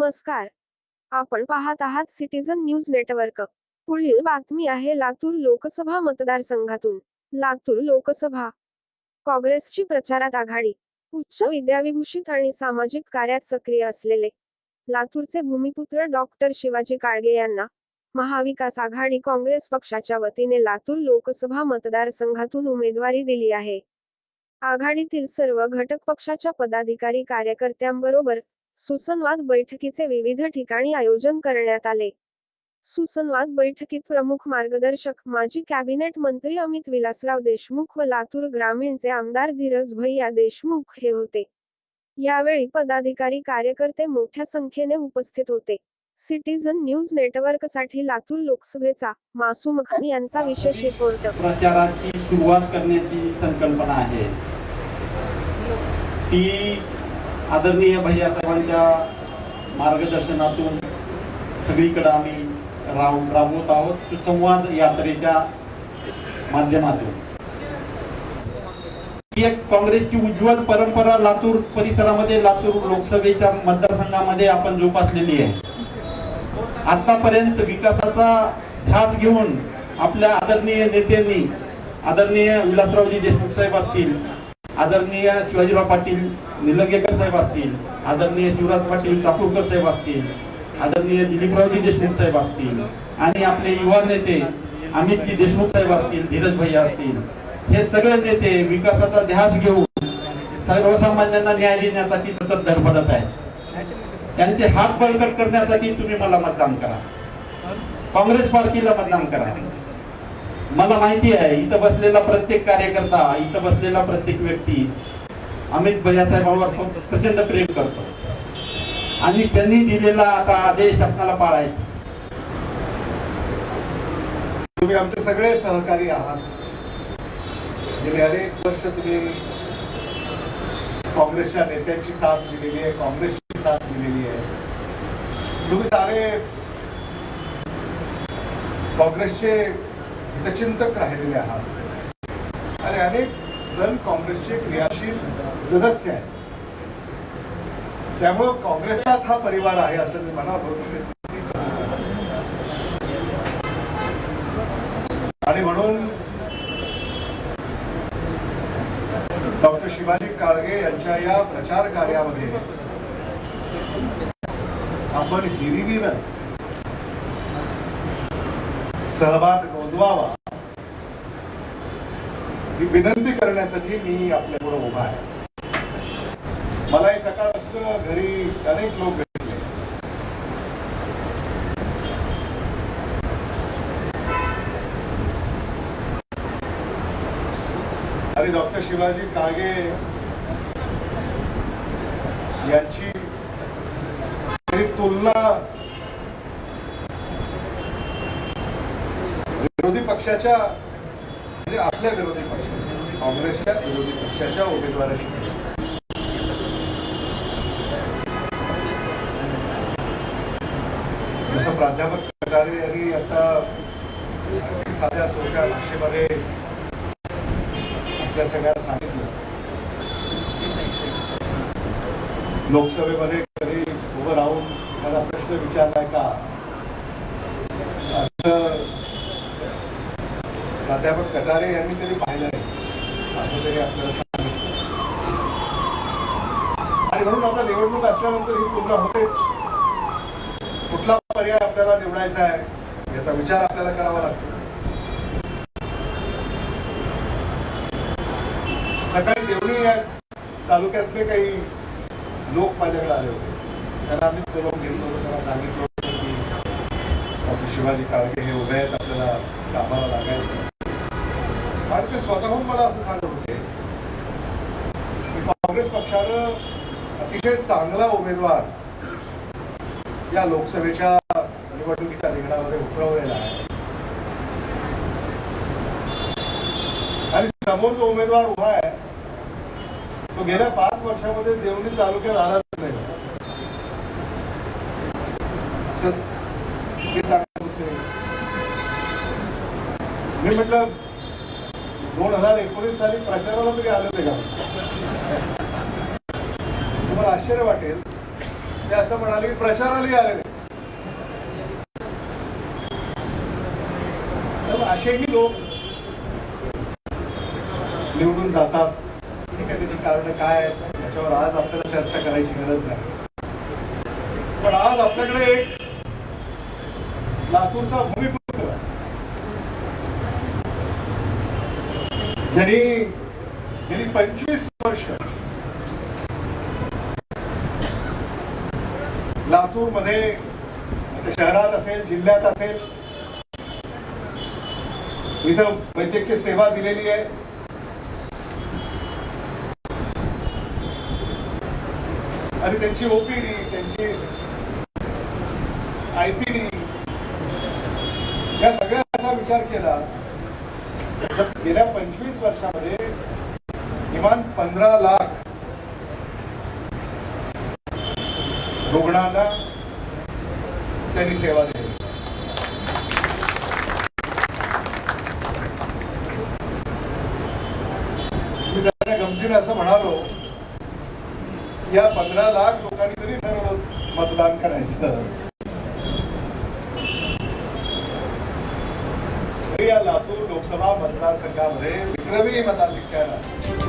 नमस्कार. आपण पाहत आहात सिटीजन न्यूज नेटवर्क. पुढील बातमी आहे लातूर लोकसभा मतदारसंघातून. लातूर लोकसभा काँग्रेसची प्रचारात आघाडी. उच्च विद्याविभूषित आणि सामाजिक कार्यात सक्रिय असलेले. लातूरचे भूमिपुत्र डॉक्टर शिवाजी काळगे यांना महाविकास आघाडी काँग्रेस पक्षाच्या वतीने लातूर लोकसभा मतदारसंघातून उमेदवारी दिली आहे. आघाडीतील सर्व घटक पक्षाच्या पदाधिकारी कार्यकर्त्यांबरोबर सुसंवाद बैठकीचे विविध ठिकाणी आयोजन करण्यात आले. सुसंवाद बैठकीत प्रमुख मार्गदर्शक माजी कॅबिनेट मंत्री अमित विलासराव देशमुख व लातूर ग्रामीणचे आमदार धीरज भैया देशमुख हे होते. यावेळी पदाधिकारी कार्यकर्ते मोठ्या संख्येने उपस्थित होते. सिटीझन न्यूज नेटवर्कसाठी लातूर लोकसभेचा मासूम खान यांचा विशेष रिपोर्ट. प्रचाराची सुरुवात करण्याची संकल्पना आहे. ती आदरणीय भैया सर्वांच्या मार्गदर्शनातून सगळीकडे आम्ही राव राबवत आहोत सुसंवाद यात्रेच्या माध्यमातून. एक काँग्रेसची उज्ज्वल परंपरा लातूर परिसरामध्ये लातूर लोकसभेच्या मतदारसंघामध्ये आपण जोपासलेली आहे. आतापर्यंत विकासाचा ध्यास घेऊन आपल्या आदरणीय नेत्यांनी आदरणीय विलासरावजी देशमुख साहेब असतील आदरणीय शिवाजीराव पाटील निलंगेकर साहेब असतील आदरणीय शिवराज पाटील चाकूरकर साहेब असतील आदरणीय दिलीपरावजी देशमुख साहेब असतील आणि आपले युवा नेते अमितजी देशमुख साहेब असतील धीरज भैया असतील हे सगळे नेते विकासाचा ध्यास घेऊन सर्वसामान्यांना न्याय देण्यासाठी सतत धडपडत आहे त्यांचे हात बळकट करण्यासाठी तुम्ही मला मतदान करा. काँग्रेस पार्टीला मतदान करा. मला माहिती आहे इथं बसलेला प्रत्येक कार्यकर्ता इथं बसलेला प्रत्येक व्यक्ती अमित भैयासाहेबांवर खूप प्रचंड प्रेम करतो. आणि त्यांनी दिलेला आता आदेश आपल्याला पाळायचा. तुम्ही आमचे सगळे सहकारी आहात. गेले अनेक वर्ष तुम्ही काँग्रेसच्या नेत्यांची साथ दिलेली आहे काँग्रेसची साथ दिलेली आहे. तुम्ही सारे काँग्रेसचे हितचिंतक राहिलेले आहात. आणि अनेक जण काँग्रेसचे क्रियाशील सदस्य आहेत. त्यामुळं काँग्रेसचाच हा परिवार आहे असं मी म्हणत आणि म्हणून डॉक्टर शिवाजी काळगे यांच्या या प्रचार कार्यामध्ये आपण हिरिरीनं सहभाग नोंदवावा. ही विनंती करण्यासाठी मी आपल्याकडे उभा आहे. मला सकाळपासून घरी अनेक लोक भेटले. आणि डॉक्टर शिवाजी काळगे यांची तरी तुलना विरोधी पक्षाच्या म्हणजे आपल्या विरोधी पक्षाच्या काँग्रेसच्या विरोधी पक्षाच्या उमेदवाराशी जसं प्राध्यापक कटारे यांनी आता साध्या सोप्या भाषेमध्ये आपल्या सगळ्यांना सांगितलं. लोकसभेमध्ये कधी उभं राहून मला प्रश्न विचारलाय का? असं प्राध्यापक कटारे यांनी तरी पाहिलं नाही असं तरी आपल्याला सांगितलं आणि म्हणून आता निवडणूक असल्यानंतर ही तुलना होतेच. कुठला पर्याय आपल्याला निवडायचा आहे याचा विचार आपल्याला करावा लागतो. सकाळी देवणी या तालुक्यातले काही लोक माझ्याकडे आले होते. त्यांना आम्ही बोलवून घेतलं होतं त्यांना सांगितलं होतं की शिवाजी काळके हे उभे आहेत आपल्याला कामाला लागायचं स्वतःहून मला असं सांगत होते की काँग्रेस पक्षानं अतिशय चांगला उमेदवार या लोकसभेच्या निवडणुकीच्या रिंगणामध्ये उतरवलेला आहे. आणि समोर जो उमेदवार उभा आहे तो गेल्या पाच वर्षामध्ये देवणी तालुक्यात आलाच नाही. असं ते सांगत होते. मी म्हटलं दोन हजार एकोणीस साली प्रचाराला तरी आले होते का? तुम्हाला आश्चर्य वाटेल ते असं म्हणाले की प्रचारालाही आलेले तर असेही लोक निवडून जातात. ठीक आहे त्याची कारण काय आहेत? त्याच्यावर आज आपल्याला चर्चा करायची गरज नाही. पण आज आपल्याकडे एक लातूरचा भूमिपुत्र ज्यांनी गेली पंचवीस वर्ष लातूरमध्ये शहरात असेल जिल्ह्यात असेल इथं वैद्यकीय सेवा दिलेली आहे. आणि त्यांची ओपीडी त्यांची आयपीडी या सगळ्याचा विचार केला. गेल्या पंचवीस वर्षामध्ये किमान पंधरा लाख रुग्णांना त्यांनी सेवा दिली. मी त्यांना गमतीने असं म्हणालो या पंधरा लाख लोकांनी जरी ठरवलं मतदान करायचं तरी या लातूर लोकसभा मतदारसंघामध्ये विक्रमी मताधिक्यानं